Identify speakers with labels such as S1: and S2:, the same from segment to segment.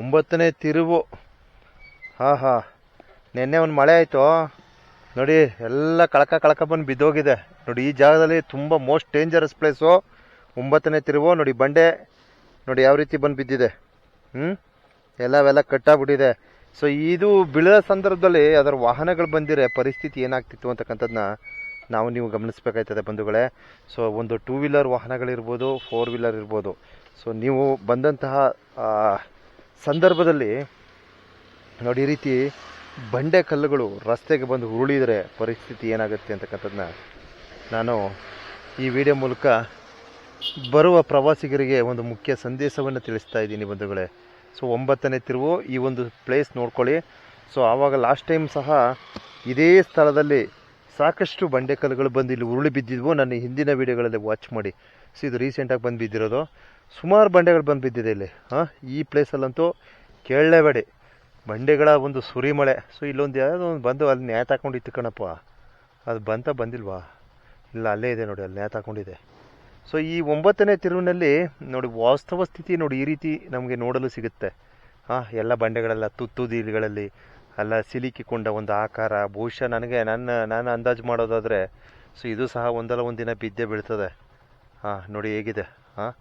S1: ಒಂಬತ್ತನೇ ತಿರುವು. ಹಾಂ ಹಾಂ ನಿನ್ನೆ ಒಂದು ಮಳೆ ಆಯಿತು? ನೋಡಿ, ಎಲ್ಲ ಕಳಕ ಕಳಕ ಬಂದು ಬಿದ್ದೋಗಿದೆ. ನೋಡಿ, ಈ ಜಾಗದಲ್ಲಿ ತುಂಬ ಮೋಸ್ಟ್ ಡೇಂಜರಸ್ ಪ್ಲೇಸು ಒಂಬತ್ತನೇ ತಿರುವು, ನೋಡಿ, ಬಂಡೆ. ನೋಡಿ, ಯಾವ ರೀತಿ ಬಂದು ಬಿದ್ದಿದೆ. ಹ್ಞೂ ಎಲ್ಲವೆಲ್ಲ ಕಟ್ಟಾಗ್ಬಿಟ್ಟಿದೆ. ಸೊ ಇದು ಬೀಳೋ ಸಂದರ್ಭದಲ್ಲಿ ಅದರ ವಾಹನಗಳು ಬಂದಿರೆ ಪರಿಸ್ಥಿತಿ ಏನಾಗ್ತಿತ್ತು ಅಂತಕ್ಕಂಥದ್ದನ್ನ ನಾವು ನೀವು ಗಮನಿಸಬೇಕಾಯ್ತದೆ ಬಂಧುಗಳೇ. ಸೊ ಒಂದು ಟೂ ವೀಲರ್ ವಾಹನಗಳಿರ್ಬೋದು ಫೋರ್ ವೀಲರ್ ಇರ್ಬೋದು. ಸೊ ನೀವು ಬಂದಂತಹ ಸಂದರ್ಭದಲ್ಲಿ ನೋಡಿ, ಈ ರೀತಿ ಬಂಡೆ ಕಲ್ಲುಗಳು ರಸ್ತೆಗೆ ಬಂದು ಉರುಳಿದರೆ ಪರಿಸ್ಥಿತಿ ಏನಾಗುತ್ತೆ ಅಂತಕ್ಕಂಥದ್ದನ್ನ ನಾನು ಈ ವಿಡಿಯೋ ಮೂಲಕ ಬರುವ ಪ್ರವಾಸಿಗರಿಗೆ ಒಂದು ಮುಖ್ಯ ಸಂದೇಶವನ್ನು ತಿಳಿಸ್ತಾ ಇದ್ದೀನಿ ಬಂಧುಗಳೇ. ಸೊ, ಒಂಬತ್ತನೇ ತಿರುವು ಈ ಒಂದು ಪ್ಲೇಸ್ ನೋಡ್ಕೊಳ್ಳಿ. ಸೊ, ಆವಾಗ ಲಾಸ್ಟ್ ಟೈಮ್ ಸಹ ಇದೇ ಸ್ಥಳದಲ್ಲಿ ಸಾಕಷ್ಟು ಬಂಡೆಕಲ್ಲುಗಳು ಬಂದು ಇಲ್ಲಿ ಉರುಳಿ ಬಿದ್ದಿದ್ವು. ನನ್ನ ಹಿಂದಿನ ವಿಡಿಯೋಗಳಲ್ಲಿ ವಾಚ್ ಮಾಡಿ. ಸೊ, ಇದು ರೀಸೆಂಟಾಗಿ ಬಂದು ಬಿದ್ದಿರೋದು. ಸುಮಾರು ಬಂಡೆಗಳು ಬಂದು ಬಿದ್ದಿದೆ ಇಲ್ಲಿ. ಹಾಂ, ಈ ಪ್ಲೇಸಲ್ಲಂತೂ ಕೇಳಲೇಬೇಡಿ. ಬಂಡೆಗಳ ಒಂದು ಸುರಿಮಳೆ. ಸೊ ಇಲ್ಲೊಂದು ಯಾವುದೋ ಒಂದು ಬಂದು ಅಲ್ಲಿ ನ್ಯಾಯ ಇತ್ತು ಕಣಪ್ಪ. ಅದು ಬಂತ ಬಂದಿಲ್ವಾ? ಇಲ್ಲ, ಅಲ್ಲೇ ಇದೆ ನೋಡಿ, ಅಲ್ಲಿ ನ್ಯಾಯ ತಾಕೊಂಡಿದೆ. ಸೊ ಈ ಒಂಬತ್ತನೇ ತಿರುವಿನಲ್ಲಿ ನೋಡಿ, ವಾಸ್ತವ ಸ್ಥಿತಿ ನೋಡಿ ಈ ರೀತಿ ನಮಗೆ ನೋಡಲು ಸಿಗುತ್ತೆ. ಹಾಂ, ಎಲ್ಲ ಬಂಡೆಗಳೆಲ್ಲ ತುತ್ತುದೀಲಿಗಳಲ್ಲಿ ಎಲ್ಲ ಸಿಲುಕಿಕೊಂಡ ಒಂದು ಆಕಾರ. ಬಹುಶಃ ನನಗೆ ನನ್ನ, ನಾನು ಅಂದಾಜು ಮಾಡೋದಾದರೆ ಸೊ ಇದು ಸಹ ಒಂದಲ್ಲ ಒಂದು ದಿನ ಬಿದ್ದೇ ಬೀಳ್ತದೆ. ಹಾಂ, ನೋಡಿ ಹೇಗಿದೆ. ಹಾಂ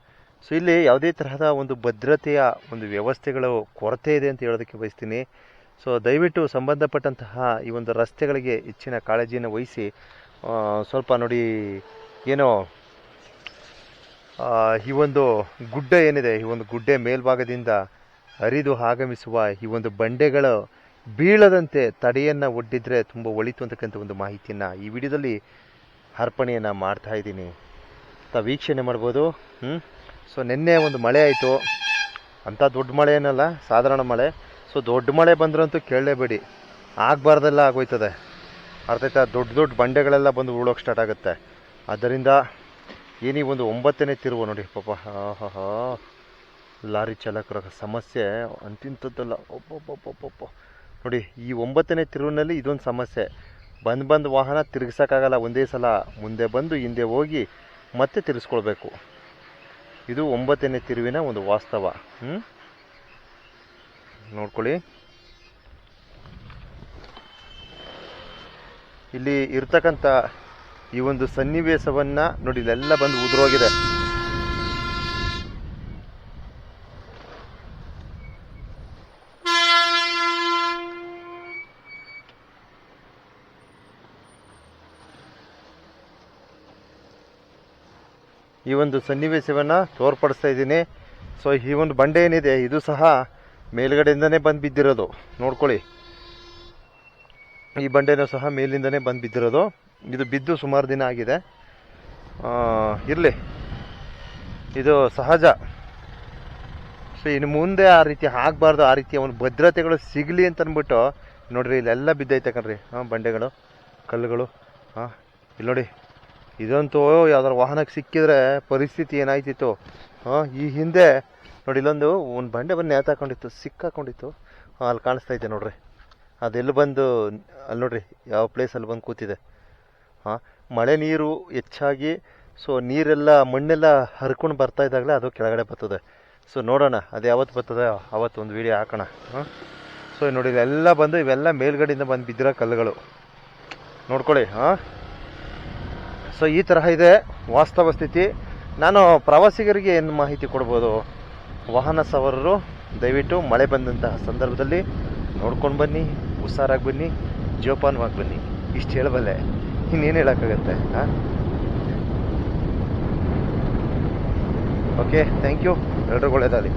S1: ಸೊ ಇಲ್ಲಿ ಯಾವುದೇ ತರಹದ ಒಂದು ಭದ್ರತೆಯ ಒಂದು ವ್ಯವಸ್ಥೆಗಳು ಕೊರತೆ ಇದೆ ಅಂತ ಹೇಳೋದಕ್ಕೆ ಬಯಸ್ತೀನಿ. ಸೊ ದಯವಿಟ್ಟು ಸಂಬಂಧಪಟ್ಟಂತಹ ಈ ಒಂದು ರಸ್ತೆಗಳಿಗೆ ಹೆಚ್ಚಿನ ಕಾಳಜಿಯನ್ನು ವಹಿಸಿ ಸ್ವಲ್ಪ ನೋಡಿ ಏನೋ ಈ ಒಂದು ಗುಡ್ಡ ಏನಿದೆ, ಈ ಒಂದು ಗುಡ್ಡೆ ಮೇಲ್ಭಾಗದಿಂದ ಹರಿದು ಆಗಮಿಸುವ ಈ ಒಂದು ಬಂಡೆಗಳು ಬೀಳದಂತೆ ತಡೆಯನ್ನು ಒಡ್ಡಿದ್ರೆ ತುಂಬ ಒಳಿತು ಅಂತಕ್ಕಂಥ ಒಂದು ಮಾಹಿತಿಯನ್ನು ಈ ವಿಡಿಯೋದಲ್ಲಿ ಅರ್ಪಣೆಯನ್ನು ಮಾಡ್ತಾ ಇದ್ದೀನಿ. ವೀಕ್ಷಣೆ ಮಾಡ್ಬೋದು. ಹ್ಞೂ ಸೊ ನಿನ್ನೆ ಒಂದು ಮಳೆ ಆಯಿತು. ಅಂಥ ದೊಡ್ಡ ಮಳೆ ಏನಲ್ಲ, ಸಾಧಾರಣ ಮಳೆ. ಸೊ ದೊಡ್ಡ ಮಳೆ ಬಂದ್ರಂತೂ ಕೇಳಲೇಬೇಡಿ. ಆಗಬಾರ್ದೆಲ್ಲ ಆಗೋಯ್ತದೆ. ಅರ್ಥ ಆಯ್ತಾ? ದೊಡ್ಡ ದೊಡ್ಡ ಬಂಡೆಗಳೆಲ್ಲ ಬಂದು ಉರುಳೋಕೆ ಸ್ಟಾರ್ಟ್ ಆಗುತ್ತೆ. ಅದರಿಂದ ಏನೀ ಒಂದು ಒಂಬತ್ತನೇ ತಿರುವು ನೋಡಿ, ಪಾಪ. ಹಾ ಲಾರಿ ಚಾಲಕರ ಸಮಸ್ಯೆ, ಅಂತಿಂಥದ್ದಲ್ಲ. ಒಬ್ಬೊಬ್ಬೊಬ್ಬೊಬ್ಬ ನೋಡಿ, ಈ ಒಂಬತ್ತನೇ ತಿರುವಿನಲ್ಲಿ ಇದೊಂದು ಸಮಸ್ಯೆ. ಬಂದು ಬಂದು ವಾಹನ ತಿರುಗಿಸೋಕ್ಕಾಗಲ್ಲ ಒಂದೇ ಸಲ. ಮುಂದೆ ಬಂದು ಹಿಂದೆ ಹೋಗಿ ಮತ್ತೆ ತಿರ್ಗಿಸ್ಕೊಳ್ಬೇಕು ಇದು ಒಂಬತ್ತನೇ ತಿರುವಿನ ಒಂದು ವಾಸ್ತವ. ನೋಡ್ಕೊಳ್ಳಿ. ಇಲ್ಲಿ ಇರ್ತಕ್ಕಂಥ ಈ ಒಂದು ಸನ್ನಿವೇಶವನ್ನ ನೋಡಿ, ಇಲ್ಲೆಲ್ಲ ಬಂದು ಉದುರೋಗಿದೆ. ಈ ಒಂದು ಸನ್ನಿವೇಶವನ್ನು ತೋರ್ಪಡಿಸ್ತಾ ಇದ್ದೀನಿ. ಸೊ ಈ ಒಂದು ಬಂಡೆ ಏನಿದೆ, ಇದು ಸಹ ಮೇಲ್ಗಡೆಯಿಂದನೇ ಬಂದು ಬಿದ್ದಿರೋದು ನೋಡ್ಕೊಳ್ಳಿ. ಈ ಬಂಡೆನೂ ಸಹ ಮೇಲಿಂದನೇ ಬಂದು ಬಿದ್ದಿರೋದು ಇದು ಬಿದ್ದು ಸುಮಾರು ದಿನ ಆಗಿದೆ. ಇರಲಿ. ಇದು ಸಹಜ. ಸೊ ಇನ್ನು ಮುಂದೆ ಆ ರೀತಿ ಆಗಬಾರ್ದು, ಆ ರೀತಿ ಅವನು ಭದ್ರತೆಗಳು ಸಿಗಲಿ ಅಂತ ಅಂದ್ಬಿಟ್ಟು ನೋಡ್ರಿ, ಇಲ್ಲೆಲ್ಲ ಬಿದ್ದೈತೆ ಕಣ್ರಿ. ಹಾಂ ಬಂಡೆಗಳು, ಕಲ್ಲುಗಳು. ಹಾಂ ಇಲ್ಲಿ ನೋಡಿ. ಇದಂತೂ ಯಾವ್ದಾರ ವಾಹನಕ್ಕೆ ಸಿಕ್ಕಿದ್ರೆ ಪರಿಸ್ಥಿತಿ ಏನಾಯ್ತಿತ್ತು? ಹಾಂ, ಈ ಹಿಂದೆ ನೋಡಿ ಇಲ್ಲೊಂದು ಒಂದು ಬಂಡೆ ಬಂದು ನೇತಾಕೊಂಡಿತ್ತು ಸಿಕ್ಕಾಕೊಂಡಿತ್ತು ಅಲ್ಲಿ ಕಾಣಿಸ್ತಾ ಇದೆ ನೋಡ್ರಿ. ಅದೆಲ್ಲಿ ಬಂದು ಅಲ್ಲಿ ನೋಡ್ರಿ, ಯಾವ ಪ್ಲೇಸಲ್ಲಿ ಬಂದು ಕೂತಿದೆ. ಹಾಂ, ಮಳೆ ನೀರು ಹೆಚ್ಚಾಗಿ ಸೊ ನೀರೆಲ್ಲ, ಮಣ್ಣೆಲ್ಲ ಹರ್ಕೊಂಡು ಬರ್ತಾ ಇದ್ದಾಗಲೇ ಅದು ಕೆಳಗಡೆ ಬರ್ತದೆ. ಸೊ ನೋಡೋಣ, ಅದು ಯಾವತ್ತು ಬರ್ತದೆ? ಅವತ್ತು ಒಂದು ವಿಡಿಯೋ ಹಾಕೋಣ. ಹಾಂ ಸೊ ನೋಡಿ ಇವೆಲ್ಲ ಬಂದು ಇವೆಲ್ಲ ಮೇಲ್ಗಡೆಯಿಂದ ಬಂದು ಬಿದ್ದಿರೋ ಕಲ್ಲುಗಳು. ನೋಡ್ಕೊಳ್ಳಿ, ಹಾಂ. ಸೊ ಈ ತರಹ ಇದೆ ವಾಸ್ತವ ಸ್ಥಿತಿ. ನಾನು ಪ್ರವಾಸಿಗರಿಗೆ ಏನು ಮಾಹಿತಿ ಕೊಡ್ಬೋದು? ವಾಹನ ಸವಾರರು, ದಯವಿಟ್ಟು ಮಳೆ ಬಂದಂತಹ ಸಂದರ್ಭದಲ್ಲಿ ನೋಡ್ಕೊಂಡು ಬನ್ನಿ, ಹುಷಾರಾಗಿ ಬನ್ನಿ, ಜೋಪಾನವಾಗಿ ಬನ್ನಿ. ಇಷ್ಟು ಹೇಳಬಲ್ಲೆ. ಇನ್ನೇನು ಹೇಳೋಕ್ಕಾಗತ್ತೆ, ಹಾಂ? ಓಕೆ ಥ್ಯಾಂಕ್ ಯು ಎಲ್ರಿಗೂ ಒಳ್ಳೆಯದಾಗಲಿ